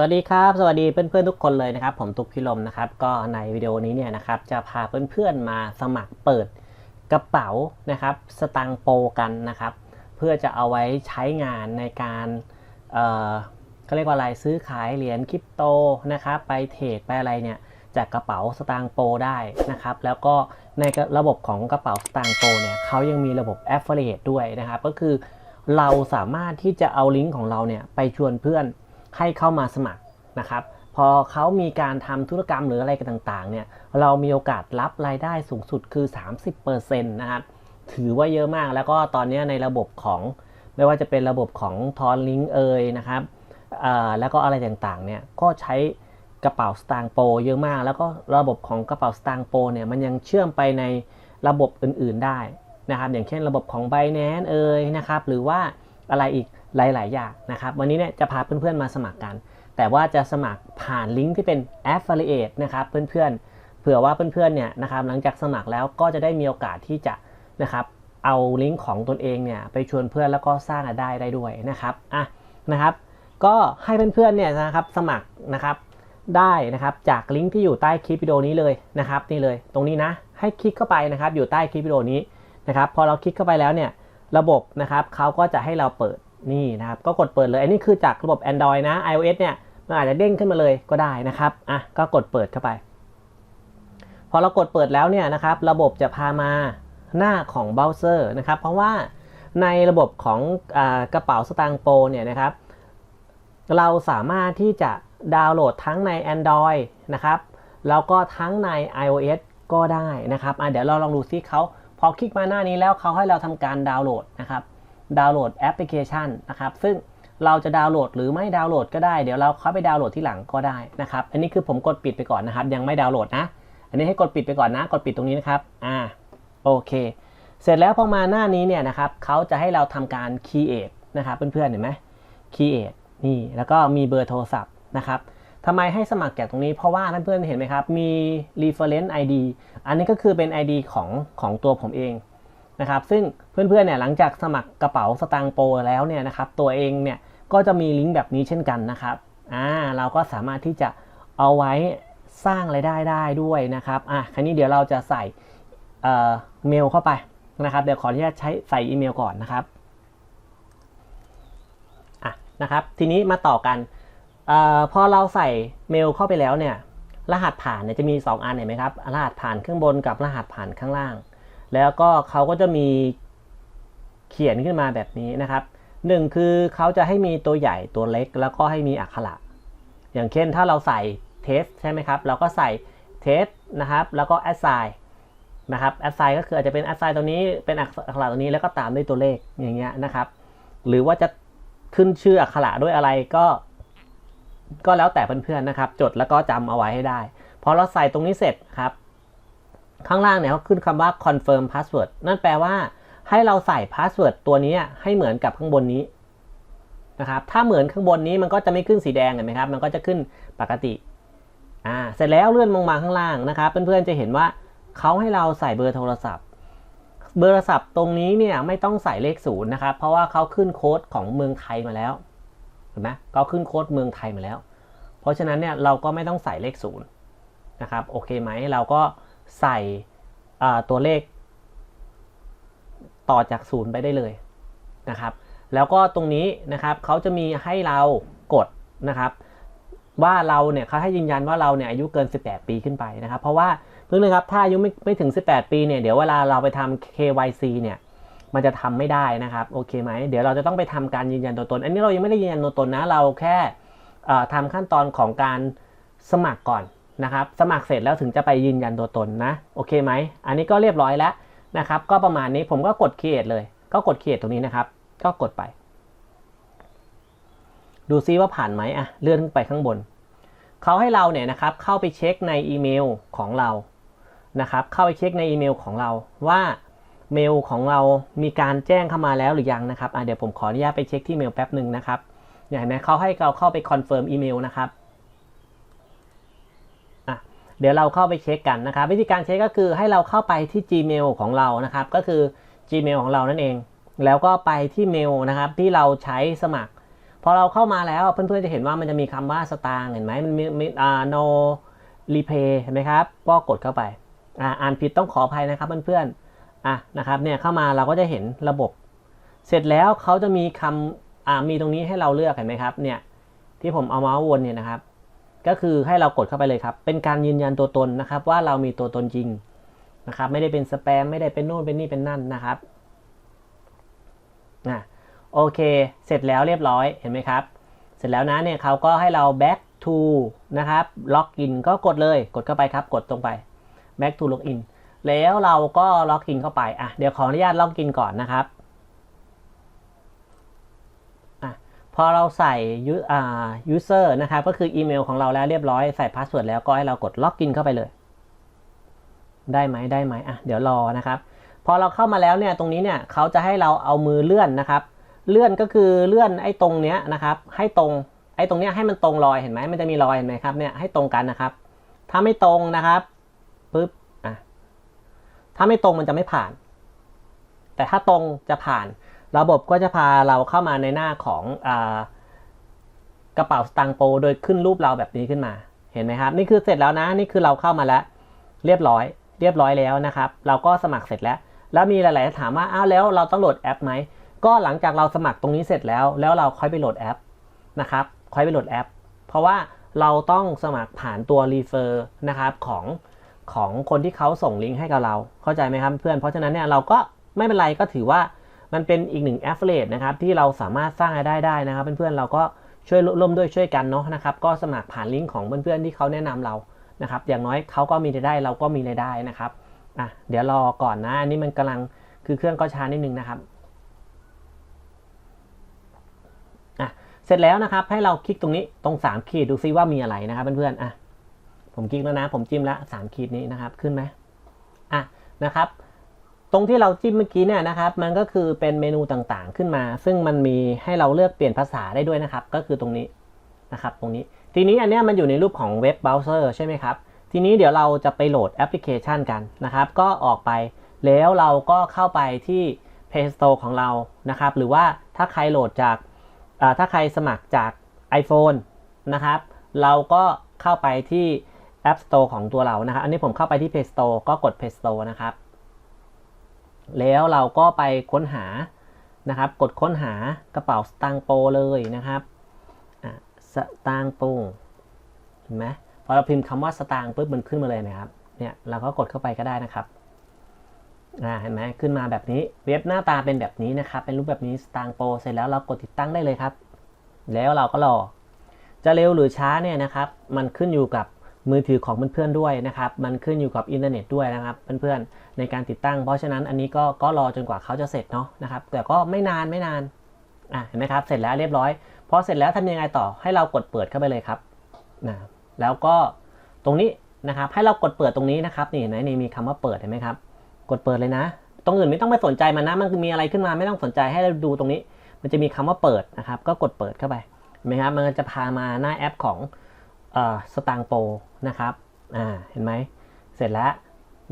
สวัสดีครับ สวัสดีเพื่อนๆทุกคนเลยนะครับ ผมตุกพิลมนะครับ ก็ในวิดีโอนี้เนี่ยนะครับ จะพาเพื่อนๆมาสมัครเปิดกระเป๋านะครับ สตางโปกันนะครับ เพื่อจะเอาไว้ใช้งานในการเอ่อเขาเรียกว่าอะไรซื้อขายเหรียญคริปโตนะครับ ไปเทรดไปอะไรเนี่ยจากกระเป๋าสตางโปได้นะครับ แล้วก็ในระบบของกระเป๋าสตางโปเนี่ยเขายังมีระบบ Affiliate ด้วยนะครับ ก็คือเราสามารถที่จะเอาลิงก์ของเราเนี่ยไปชวนเพื่อน ให้เข้ามาสมัครนะครับ พอเขามีการทำธุรกรรมหรืออะไรกันต่างๆเนี่ยเรามีโอกาสรับรายได้สูงสุดคือ 30%นะครับถือว่าเยอะมากแล้วก็ตอนนี้ในระบบของไม่ว่าจะเป็นระบบของทอนลิงเอยนะครับแล้วก็อะไรต่างๆเนี่ยก็ใช้กระเป๋าสตางค์โปรเยอะมาก แล้วก็ระบบของกระเป๋าสตางค์โปรเนี่ยมันยังเชื่อมไปในระบบอื่นๆได้นะครับอย่างเช่นระบบของ b บ n a n c e เอยนะครับหรือว่าอะไรอีก หลาย ๆ อย่างนะครับ วันนี้เนี่ยจะพาเพื่อน ๆ มาสมัครกัน แต่ว่าจะสมัครผ่านลิงก์ที่เป็น Affiliate นะครับ เพื่อน ๆ เผื่อว่าเพื่อน ๆ เนี่ยนะครับ หลังจากสมัครแล้วก็จะได้มีโอกาสที่จะนะครับ เอาลิงก์ของตนเองเนี่ยไปชวนเพื่อนแล้วก็สร้างรายได้ได้ด้วยนะครับ อะ นะครับ ก็ให้เพื่อน ๆ เนี่ยนะครับสมัครนะครับได้นะครับจากลิงก์ที่อยู่ใต้คลิปวิดีโอนี้เลยนะครับนี่เลยตรงนี้นะให้คลิกเข้าไปนะครับอยู่ใต้คลิปวิดีโอนี้นะครับพอเราคลิกเข้าไปแล้วเนี่ยระบบนะครับเขาก็จะให้เราเปิด นี่นะครับก็กดเปิดเลย อันนี้คือจากระบบ Android นะ iOS เนี่ยมันอาจจะเด้งขึ้นมาเลยก็ได้นะครับอะก็กดเปิดเข้าไป พอเรากดเปิดแล้วเนี่ยนะครับ ระบบจะพามาหน้าของเบราว์เซอร์นะครับ เพราะว่าในระบบของอกระเป๋าสตางค์โปรเนี่ยนะครับ เราสามารถที่จะดาวน์โหลดทั้งใน Android นะครับ แล้วก็ทั้งใน iOS ก็ได้นะครับอะเดี๋ยวเราลองดูซิเขาพอคลิกมาหน้านี้แล้วเขาให้เราทำการดาวน์โหลดนะครับ ดาวน์โหลดแอปพลิเคชันนะครับ ซึ่งเราจะดาวน์โหลดหรือไม่ดาวน์โหลดก็ได้ เดี๋ยวเราเข้าไปดาวน์โหลดที่หลังก็ได้นะครับ อันนี้คือผมกดปิดไปก่อนนะครับ ยังไม่ดาวน์โหลดนะ อันนี้ให้กดปิดไปก่อนนะ กดปิดตรงนี้นะครับ อ่า โอเค เสร็จแล้วพอมาหน้านี้เนี่ยนะครับเขาจะให้เราทำการ create นะครับเพื่อนๆ เห็นไหม create นี่ แล้วก็มีเบอร์โทรศัพท์นะครับทำไมให้สมัครแก่ตรงนี้ เพราะว่าเพื่อนๆ เห็นไหมครับ มี reference ID อันนี้ก็คือเป็น ID ของของตัวผมเอง นะครับซึ่งเพื่อนๆเนี่ยหลังจากสมัครกระเป๋าสตางค์โปรแล้วเนี่ยนะครับตัวเองเนี่ยก็จะมีลิงก์แบบนี้เช่นกันนะครับอ่าเราก็สามารถที่จะเอาไว้สร้างรายได้ได้ด้วยนะครับอะคราวนี้เดี๋ยวเราจะใส่เอ่อเมลเข้าไปนะครับเดี๋ยวขออนุญาตใช้ใส่อีเมลก่อนนะครับอะนะครับทีนี้มาต่อกันอพอเราใส่เมลเข้าไปแล้วเนี่ยรหัสผ่านเนี่ยจะมี 2 อันเห็นไหมครับรหัสผ่านข้างบนกับรหัสผ่านข้างล่าง แล้วก็เขาก็จะมีเขียนขึ้นมาแบบนี้นะครับหนึ่งคือเขาจะให้มีตัวใหญ่ตัวเล็กแล้วก็ให้มีอักขระ อย่างเช่นถ้าเราใส่เทสใช่ไหมครับ เราก็ใส่เทสนะครับ แล้วก็ assign นะครับ assign ก็คืออาจจะเป็น assign ตัวนี้เป็นอักขระตัวนี้แล้วก็ตามด้วยตัวเลขอย่างเงี้ยนะครับ หรือว่าจะขึ้นชื่ออักขระด้วยอะไรก็ ก็แล้วแต่เพื่อนๆนะครับ จดแล้วก็จำเอาไว้ให้ได้พอเราใส่ตรงนี้เสร็จครับ ข้างล่างเนี่ยเขาขึ้นคำว่า confirm password นั่นแปลว่าให้เราใส่พาสเวิร์ดตัวนี้ให้เหมือนกับข้างบนนี้นะครับ ถ้าเหมือนข้างบนนี้มันก็จะไม่ขึ้นสีแดงเห็นไหมครับ มันก็จะขึ้นปกติ อ่า เสร็จแล้วเลื่อนลงมาข้างล่างนะครับ เพื่อนๆจะเห็นว่าเขาให้เราใส่เบอร์โทรศัพท์ เบอร์โทรศัพท์ตรงนี้เนี่ยไม่ต้องใส่เลขศูนย์นะครับ เพราะว่าเขาขึ้นโค้ดของเมืองไทยมาแล้ว เห็นไหมเขาขึ้นโค้ดเมืองไทยมาแล้ว เพราะฉะนั้นเนี่ยเราก็ไม่ต้องใส่เลขศูนย์นะครับ โอเคไหม เราก็ ใส่ตัวเลข ต่อจากศูนย์ไปได้เลยนะครับ แล้วก็ตรงนี้นะครับเขาจะมีให้เรากดนะครับ ว่าเราเนี่ยเขาให้ยืนยันว่าเราเนี่ยอายุเกิน 18 ปีขึ้นไปนะครับ เพราะว่าเพื่อนนะครับถ้าอายุไม่ไม่ถึง 18 ปีเนี่ยเดี๋ยวเวลาเราไปทำ KYC เนี่ยมันจะทำไม่ได้นะครับโอเคไหมเดี๋ยวเราจะต้องไปทำการยืนยันตัวตน อันนี้เรายังไม่ได้ยืนยันตัวตนนะเราแค่ทำขั้นตอนของการสมัครก่อน นะครับสมัครเสร็จแล้วถึงจะไปยืนยันตัวตนนะโอเคไหมอันนี้ก็เรียบร้อยแล้วนะครับก็ประมาณนี้ผมก็กด create เลย ก็กด create ตรงนี้นะครับ ก็กดไป ดูซิว่าผ่านไหมอะเลื่อนไปข้างบนเขาให้เราเนี่ยนะครับเข้าไปเช็คในอีเมลของเรานะครับเข้าไปเช็คในอีเมลของเราว่าเมลของเรามีการแจ้งเข้ามาแล้วหรือยังนะครับเดี๋ยวผมขออนุญาตไปเช็คที่เมลแป๊บหนึ่งนะครับอย่างนี้เขาให้เราเข้าไปคอนเฟิร์มอีเมลนะครับ เดี๋ยวเราเข้าไปเช็คกันนะครับ วิธีการเช็คก็คือให้เราเข้าไปที่ Gmail ของเรานะครับ ก็คือ Gmail ของเรานั่นเอง แล้วก็ไปที่เมลนะครับที่เราใช้สมัคร พอเราเข้ามาแล้วเพื่อนๆจะเห็นว่ามันจะมีคำว่าสตางค์เห็นไหมมันมีมีอ่า no repay เห็นไหมครับ ก็กดเข้าไปอ่าอ่านผิดต้องขออภัยนะครับเพื่อนๆอะนะครับเนี่ยเข้ามาเราก็จะเห็นระบบ เสร็จแล้วเขาจะมีคำอ่ามีตรงนี้ให้เราเลือกเห็นไหมครับเนี่ยที่ผมเอาเมาส์วนเนี่ยนะครับ ก็คือให้เรากดเข้าไปเลยครับ เป็นการยืนยันตัวตนนะครับ ว่าเรามีตัวตนจริงนะครับ ไม่ได้เป็นสแปมไม่ได้เป็นโน่นเป็นนี่เป็นนั่นนะครับนะโอเค เสร็จแล้วเรียบร้อยเห็นไหมครับ เสร็จแล้วนะเนี่ยเขาก็ให้เรา back to นะครับ login ก็กดเลยกดเข้าไปครับ กดตรงไป back to login แล้วเราก็ล็อกอินเข้าไป อะ เดี๋ยวขออนุญาตล็อกอินก่อนนะครับอะ พอเราใส่ u- อ่า user นะครับก็คืออีเมลของเราแล้วเรียบร้อยใส่พาสเวิร์ดแล้วก็ให้เรากดล็อกอินเข้าไปเลย ได้ไหมได้ไหมอะเดี๋ยวรอนะครับพอเราเข้ามาแล้วเนี่ยตรงนี้เนี่ยเขาจะให้เราเอามือเลื่อนนะครับ เลื่อนก็คือเลื่อนไอ้ตรงเนี้ยนะครับ ให้ตรงไอ้ตรงเนี้ยให้มันตรงรอยเห็นไหมมันจะมีรอยเห็นไหมครับเนี่ยให้ตรงกันนะครับ ถ้าไม่ตรงนะครับปึ๊บอะถ้าไม่ตรงมันจะไม่ผ่าน แต่ถ้าตรงจะผ่าน ระบบก็จะพาเราเข้ามาในหน้าของอกระเป๋าสตางค์โปรโดยขึ้นรูปเราแบบนี้ขึ้นมา เห็นไหมครับ นี่คือเสร็จแล้วนะ นี่คือเราเข้ามาแล้ว เรียบร้อย เรียบร้อยแล้วนะครับ เราก็สมัครเสร็จแล้ว แล้วมีหลาย ๆ ถามว่า อ้าวแล้วเราต้องโหลดแอปไหม ก็หลังจากเราสมัครตรงนี้เสร็จแล้ว แล้วเราค่อยไปโหลดแอปนะครับ ค่อยไปโหลดแอป เพราะว่าเราต้องสมัครผ่านตัวรีเฟอร์นะครับของของคนที่เขาส่งลิงก์ให้กับเรา เข้าใจไหมครับเพื่อน เพราะฉะนั้นเนี่ยเราก็ไม่เป็นไรก็ถือว่า มันเป็นอีกหนึ่ง affiliate นะครับที่เราสามารถสร้างรายได้ได้นะครับ เพื่อนๆเราก็ช่วยร่วมด้วยช่วยกันเนาะนะครับก็สมัครผ่านลิงก์ของเพื่อนๆที่เขาแนะนำเรานะครับ อย่างน้อยเขาก็มีรายได้เราก็มีรายได้นะครับอะเดี๋ยวรอก่อนนะอันนี้มันกำลังคือเครื่องก็ช้านิดนึงนะครับเสร็จแล้วนะครับให้เราคลิกตรงนี้ตรง 3 ขีดดูซิว่ามีอะไรนะครับเพื่อนๆอะผมคลิกแล้วนะ ผมจิ้มละ3ขีดนี้นะครับขึ้นไหมอะนะครับ ตรงที่เราจิ้มเมื่อกี้เนี่ยนะครับ มันก็คือเป็นเมนูต่างๆขึ้นมา ซึ่งมันมีให้เราเลือกเปลี่ยนภาษาได้ด้วยนะครับ ก็คือตรงนี้นะครับ ตรงนี้ ทีนี้อันเนี้ยมันอยู่ในรูปของเว็บเบราว์เซอร์ใช่ไหมครับ ทีนี้เดี๋ยวเราจะไปโหลดแอปพลิเคชันกันนะครับ ก็ออกไป แล้วเราก็เข้าไปที่ Play Store ของเรา นะครับ หรือว่าถ้าใครโหลดจาก ถ้าใครสมัครจาก iPhone นะครับ เราก็เข้าไปที่ App Store ของตัวเรา นะครับ อันนี้ผมเข้าไปที่ Play Store ก็กด Play Store นะครับ แล้วเราก็ไปค้นหานะครับ กดค้นหากระเป๋าสตางโปเลยนะครับสตางโปเห็นไหมพอเราพิมพ์คำว่าสตางปุ๊บมันขึ้นมาเลยนะครับเนี่ยเราก็กดเข้าไปก็ได้นะครับอ่าเห็นไหมขึ้นมาแบบนี้เว็บหน้าตาเป็นแบบนี้นะครับ เป็นรูปแบบนี้สตางโปเสร็จแล้วเรากดติดตั้งได้เลยครับ แล้วเราก็รอจะเร็วหรือช้าเนี่ยนะครับ มันขึ้นอยู่กับ มือถือของเพื่อนๆด้วยนะครับ มันขึ้นอยู่กับอินเทอร์เน็ตด้วยนะครับเพื่อนๆในการติดตั้ง เพราะฉะนั้นอันนี้ก็ก็รอจนกว่าเขาจะเสร็จเนาะนะครับ แต่ก็ไม่นานไม่นานอะเห็นไหมครับ เสร็จแล้วเรียบร้อยพอเสร็จแล้วทำยังไงต่อให้เรากดเปิดเข้าไปเลยครับนะแล้วก็ตรงนี้นะครับให้เรากดเปิดตรงนี้นะครับนี่เห็นไหมนี่มีคำว่าเปิดเห็นไหมครับ กดเปิดเลยนะ ตรงอื่นไม่ต้องไปสนใจมันนะ มันมีอะไรขึ้นมาไม่ต้องสนใจให้เราดูตรงนี้ มันจะมีคำว่าเปิดนะครับ ก็กดเปิดเข้าไปเห็นไหมครับมันจะพามาหน้าแอปของ สตางโปนะครับอ่าเห็นไหมเสร็จแล้ว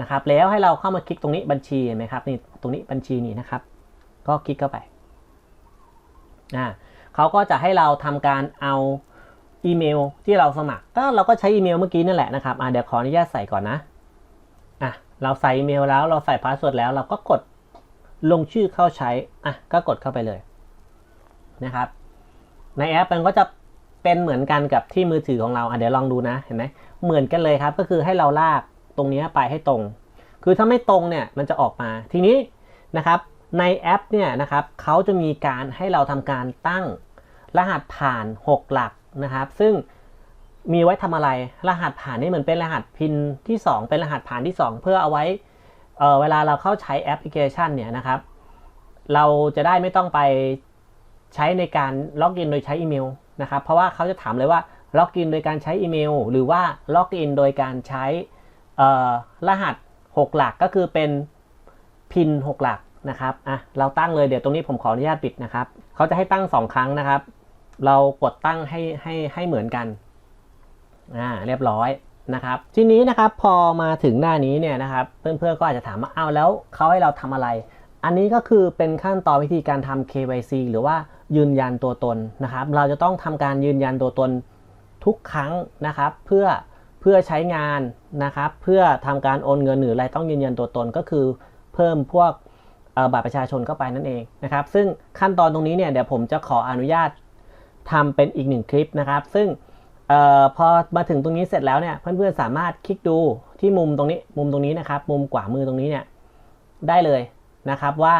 นะครับ แล้วให้เราเข้ามาคลิกตรงนี้บัญชีเห็นไหมครับนี่ตรงนี้บัญชีนี่นะครับ ก็คลิกเข้าไปอ่าเขาก็จะให้เราทำการเอาอีเมลที่เราสมัครก็เราก็ใช้อีเมลเมื่อกี้นั่นแหละนะครับอ่าเดี๋ยวขออนุญาตใส่ก่อนนะอะเราใส่อีเมลแล้วเราใส่พาสเวิร์ดแล้วเราก็กดลงชื่อเข้าใช้อะก็กดเข้าไปเลยนะครับ ในแอปมันก็จะ เป็นเหมือนกันกับที่มือถือของเราอะเดี๋ยวลองดูนะเห็นไหมเหมือนกันเลยครับ ก็คือให้เราลากตรงนี้ไปให้ตรง คือถ้าไม่ตรงเนี่ยมันจะออกมาทีนี้นะครับในแอปเนี่ยนะครับเขาจะมีการให้เราทำการตั้งรหัสผ่าน 6 หลักนะครับ ซึ่งมีไว้ทำอะไร รหัสผ่านนี่เหมือนเป็นรหัสพินที่ 2 เป็นรหัสผ่านที่ 2 เพื่อเอาไว้เเวลาเราเข้าใช้แอปพลิเคชันเนี่ยนะครับ เราจะได้ไม่ต้องไปใช้ในการล็อกอินโดยใช้อีเมล นะครับ เพราะว่าเขาจะถามเลยว่าล็อกอินโดยการใช้อีเมล หรือว่าล็อกอินโดยการใช้รหัส 6 หลักก็คือเป็นพิน 6 หลักนะครับอะเราตั้งเลยเดี๋ยวตรงนี้ผมขออนุญาตปิดนะครับเขาจะให้ตั้ง 2 ครั้งนะครับ เรากดตั้งให้ให้ให้เหมือนกันอ่าเรียบร้อยนะครับ ทีนี้นะครับพอมาถึงหน้านี้เนี่ยนะครับเพื่อนๆก็อาจจะถามว่าอ้าวแล้วเขาให้เราทำอะไร อันนี้ก็คือเป็นขั้นตอนวิธีการทำ KYC หรือว่า ยืนยันตัวตนนะครับ เราจะต้องทำการยืนยันตัวตนทุกครั้งนะครับ เพื่อเพื่อใช้งานนะครับ เพื่อทำการโอนเงินหรืออะไรต้องยืนยันตัวตนก็คือเพิ่มพวกบัตรประชาชนเข้าไปนั่นเองนะครับ ซึ่งขั้นตอนตรงนี้เนี่ยเดี๋ยวผมจะขออนุญาตทำเป็นอีกหนึ่งคลิปนะครับ ซึ่งออพอมาถึงตรงนี้เสร็จแล้วเนี่ยเพื่อนๆสามารถคลิกดูที่มุมตรงนี้มุมตรงนี้นะครับ มุมขวามือตรงนี้เนี่ยได้เลยนะครับว่า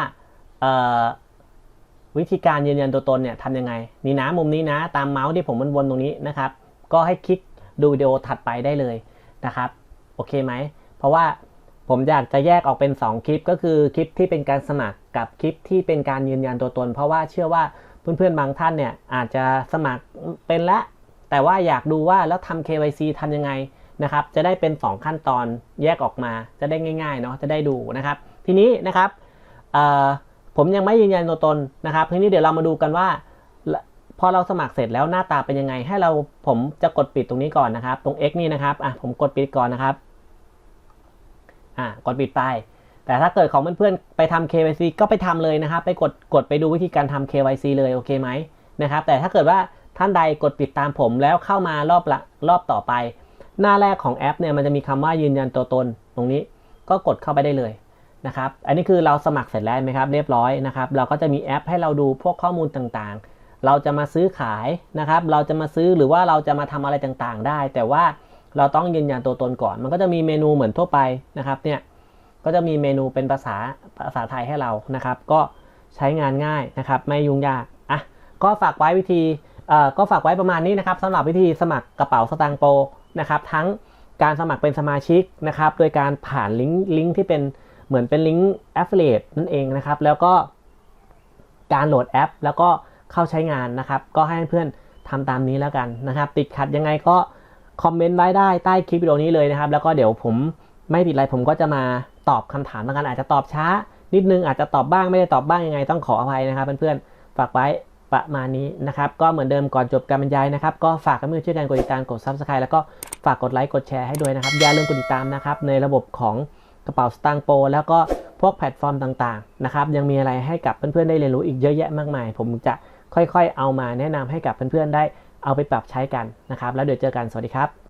วิธีการยืนยันตัวตนเนี่ยทำยังไง นี่นะมุมนี้นะตามเมาส์ที่ผมวนๆตรงนี้นะครับ ก็ให้คลิกดูวิดีโอถัดไปได้เลยนะครับ โอเคไหม เพราะว่าผมอยากจะแยกออกเป็น 2 คลิป ก็คือคลิปที่เป็นการสมัครกับคลิปที่เป็นการยืนยันตัวตน เพราะว่าเชื่อว่าเพื่อนๆบางท่านเนี่ยอาจจะสมัครเป็นละ แต่ว่าอยากดูว่าแล้วทำ KYC ทำยังไงนะครับ จะได้เป็น 2 ขั้นตอนแยกออกมาจะได้ง่ายๆเนาะจะได้ดูนะครับ ทีนี้นะครับเอ่อ ผมยังไม่ยืนยันตัวตนนะครับทีนี้เดี๋ยวเรามาดูกันว่า พอเราสมัครเสร็จแล้วหน้าตาเป็นยังไง ให้เราผมจะกดปิดตรงนี้ก่อนนะครับ ตรง X นี่นะครับอะผมกดปิดก่อนนะครับอะกดปิดไป แต่ถ้าเกิดของเพื่อนๆไปทำ KYC ก็ไปทำเลยนะครับ ไปกดกดไปดูวิธีการทำ KYC เลยโอเคไหมนะครับ แต่ถ้าเกิดว่าท่านใดกดปิดตามผมแล้วเข้ามารอบละรอบต่อไป หน้าแรกของแอปเนี่ยมันจะมีคำว่ายืนยันตัวตนตรงนี้ก็กดเข้าไปได้เลย นะครับ อันนี้คือเราสมัครเสร็จแล้วไหมครับ เรียบร้อยนะครับ เราก็จะมีแอปให้เราดูพวกข้อมูลต่างๆ เราจะมาซื้อขายนะครับ เราจะมาซื้อหรือว่าเราจะมาทำอะไรต่างๆ ได้ แต่ว่าเราต้องยืนยันตัวตนก่อน มันก็จะมีเมนูเหมือนทั่วไปนะครับเนี่ย ก็จะมีเมนูเป็นภาษาภาษาไทยให้เรานะครับ ก็ใช้งานง่ายนะครับ ไม่ยุ่งยาก อะ ก็ฝากไว้วิธีเอ่อก็ฝากไว้ประมาณนี้นะครับสำหรับวิธีสมัครกระเป๋าสตางค์โปรนะครับ ทั้งการสมัครเป็นสมาชิกนะครับ โดยการผ่านลิงก์ลิงก์ที่เป็น เหมือนเป็นลิงก์ affiliate นั่นเองนะครับ แล้วก็การโหลดแอป แล้วก็เข้าใช้งานนะครับ ก็ให้เพื่อนทำตามนี้แล้วกันนะครับ ติดขัดยังไงก็คอมเมนต์ไว้ได้ใต้คลิปวิดีโอนี้เลยนะครับ แล้วก็เดี๋ยวผมไม่ติดอะไรผมก็จะมาตอบคำถามแล้วกันอาจจะตอบช้า นิดนึงอาจจะตอบบ้างไม่ได้ตอบบ้างยังไง ต้องขออภัยนะครับเพื่อนๆฝากไว้ประมาณนี้นะครับ ก็เหมือนเดิมก่อนจบการบรรยายนะครับ ก็ฝากกันเพื่อช่วยกันกดติดตามกด subscribe แล้วก็ฝากกดไลค์กดแชร์ให้ด้วยนะครับอย่าลืมกดติดตามนะครับในระบบของ กระเป๋าสตางค์โปรแล้วก็พวกแพลตฟอร์มต่างๆนะครับยังมีอะไรให้กับเพื่อนๆได้เรียนรู้อีกเยอะแยะมากมาย ผมจะค่อยๆ เอามาแนะนำให้กับเพื่อนๆได้เอาไปปรับใช้กันนะครับ แล้วเดี๋ยวเจอกันสวัสดีครับ